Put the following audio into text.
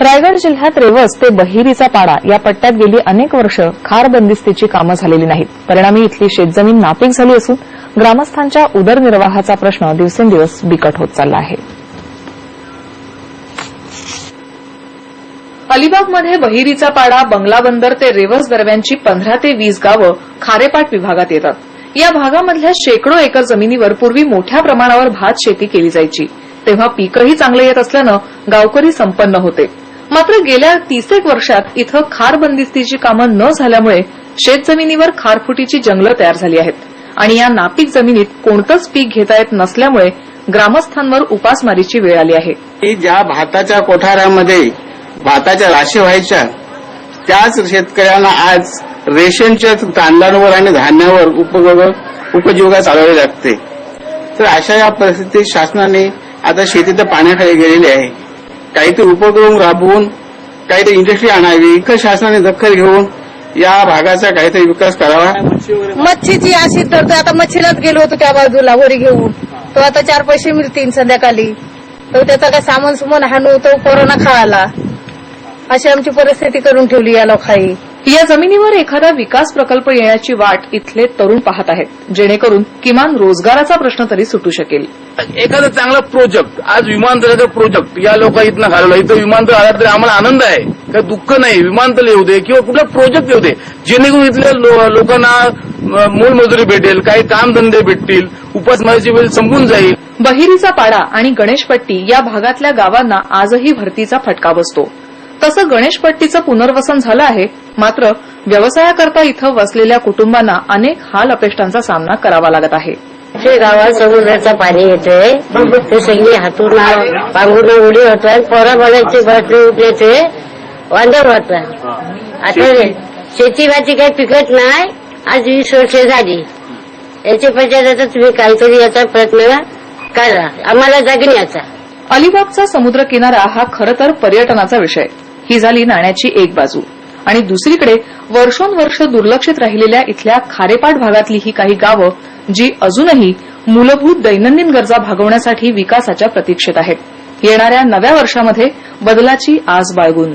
रायगड जिल्ह्यात रेवस ते बहिरीचा पाडा या पट्ट्यात गेली अनेक वर्ष खार बंदिस्तीची कामं झालेली नाहीत. परिणामी इथली शेतजमीन नापीक झाली असून ग्रामस्थांच्या उदरनिर्वाहाचा प्रश्न दिवसेंदिवस बिकट होत चालला आहे. अलिबागमध्ये बहिरीचा पाडा बंगला बंदर ते रेवस दरम्यानची पंधरा ते वीस गावं खारेपाट विभागात येतात. या भागामधल्या शेकडो एकर जमिनीवर पूर्वी मोठ्या प्रमाणावर भात शेती केली जायची. तेव्हा पीकही चांगलं येत असल्यानं गावकरी संपन्न होते. मात्र गेल्या तीसेक वर्षात इथं खार बंदिस्तीची कामं न झाल्यामुळे शेतजमिनीवर खारफुटीची जंगलं तयार झाली आहेत. आणि या नापीक जमिनीत कोणतंच पीक घेता येत नसल्यामुळे ग्रामस्थांवर उपासमारीची वेळ आली आहे. ज्या भाताच्या कोठारामध्ये भाताच्या राशी व्हायच्या त्याच शेतकऱ्यांना आज रेशनच्या तांदळांवर आणि धान्यावर उपयोग उपजीविका चालवावी लागते. तर अशा या परिस्थितीत शासनाने आता शेती तर पाण्याखाली गेलेली आहे. काहीतरी उपक्रम राबवून काहीतरी इंडस्ट्री आणावी इथं शासनाने दखल घेऊन या भागाचा काहीतरी विकास करावा. मच्छीची अशी तर आता मच्छीलाच गेलो होतो त्या बाजूला वरी घेऊन. तो आता चार पैसे मिळतील संध्याकाळी. तो त्याचा काय सामान सुमान हाणू तो कोरोना खावाला अशी आमची परिस्थिती करून ठेवली या लोकांनी. या जमिनीवर एखादा विकास प्रकल्प येण्याची वाट इथले तरुण पाहत आहेत जेणेकरून किमान रोजगाराचा प्रश्न तरी सुटू शकेल. एखादा चांगला प्रोजेक्ट आज विमानतळाचा प्रोजेक्ट या लोक इथनं घालवला इथं विमानतळ आला तरी आम्हाला आनंद आहे. काही दुःख नाही. विमानतळ येऊ दे किंवा कुठला प्रोजेक्ट येऊ दे. जेणेकरून इथल्या लोकांना मूलमजुरी भेटेल काही कामधंदे भेटतील उपासमारीची वेळ संपून जाईल. बहिरीचा पाडा आणि गणेशपट्टी या भागातल्या गावांना आजही भरतीचा फटका बसतो. तसं गणेशपट्टीचं पुनर्वसन झालं आहे मात्र व्यवसायाकरता इथं वसलेल्या कुटुंबांना अनेक हाल अपेष्टांचा सामना करावा लागत आहे. गावात समुद्राचं पाणी येतंय. ते सगळी हातून पांघरून उडी होतात पोरं बनायचे बसले उठल्याचे वांदर होत आता शेती भाजी काही पिकत नाही. आज वीस वर्ष झाली. याच्या पश्चात आता तुम्ही काहीतरी याचा प्रयत्न करा. आम्हाला जगण्याचा. अलिबागचा समुद्र किनारा हा खरं तर पर्यटनाचा विषय. ही झाली नाण्याची एक बाजू. आणि दुसरीकडे वर्षोनवर्ष दुर्लक्षित राहिलेल्या इथल्या खारेपाट भागातली ही काही गावं जी अजूनही मूलभूत दैनंदिन गरजा भागवण्यासाठी विकासाच्या प्रतीक्षेत आहेत. येणाऱ्या नव्या वर्षामध्ये बदलाची आस बाळगून.